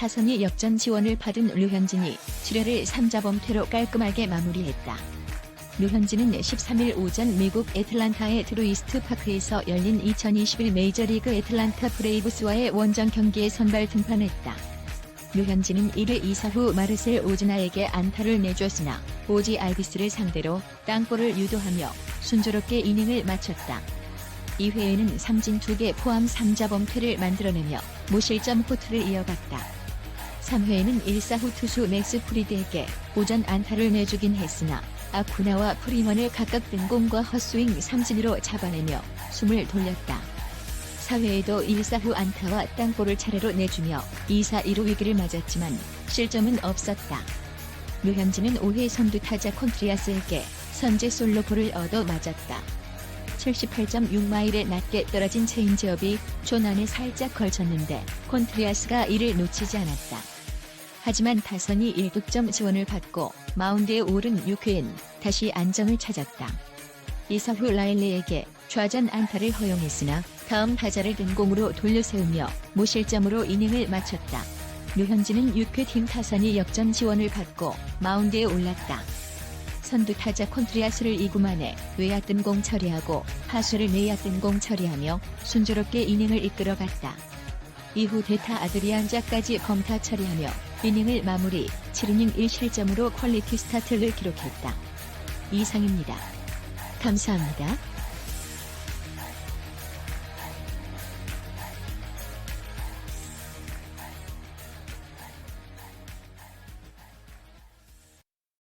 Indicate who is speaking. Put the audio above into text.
Speaker 1: 타선이 역전 지원을 받은 류현진이 7회를 3자범퇴로 깔끔하게 마무리했다. 류현진은 13일 오전 미국 애틀란타의 트루이스트 파크에서 열린 2021 메이저리그 애틀란타 브레이브스와의 원정 경기에 선발 등판했다. 류현진은 1회 2사 후 마르셀 오즈나에게 안타를 내줬으나 오지 알비스를 상대로 땅볼을 유도하며 순조롭게 이닝을 마쳤다. 2회에는 삼진 2개 포함 3자범퇴를 만들어내며 무실점 호투를 이어갔다. 3회에는 1사 후 투수 맥스 프리드에게 오전 안타를 내주긴 했으나 아쿠나와 프리먼을 각각 등공과 헛스윙 삼진으로 잡아내며 숨을 돌렸다. 4회에도 1사 후 안타와 땅볼을 차례로 내주며 2사 1루 위기를 맞았지만 실점은 없었다. 류현진은 5회 선두 타자 콘트리아스에게 선제 솔로볼을 얻어 맞았다. 78.6마일에 낮게 떨어진 체인지업이 존 안에 살짝 걸쳤는데 콘트리아스가 이를 놓치지 않았다. 하지만 타선이 1득점 지원을 받고 마운드에 오른 6회엔 다시 안정을 찾았다. 이사 후 라일리에게 좌전 안타를 허용했으나 다음 타자를 등공으로 돌려세우며 무실점으로 이닝을 마쳤다. 류현진은 6회 팀 타선이 역전 지원을 받고 마운드에 올랐다. 선두 타자 콘트리아스를 2구 만에 외야 뜬공 처리하고 하수를 내야 뜬공 처리하며 순조롭게 이닝을 이끌어갔다. 이후 대타 아드리안자까지 범타 처리하며 이닝을 마무리 7이닝 1실점으로 퀄리티 스타트를 기록했다. 이상입니다. 감사합니다.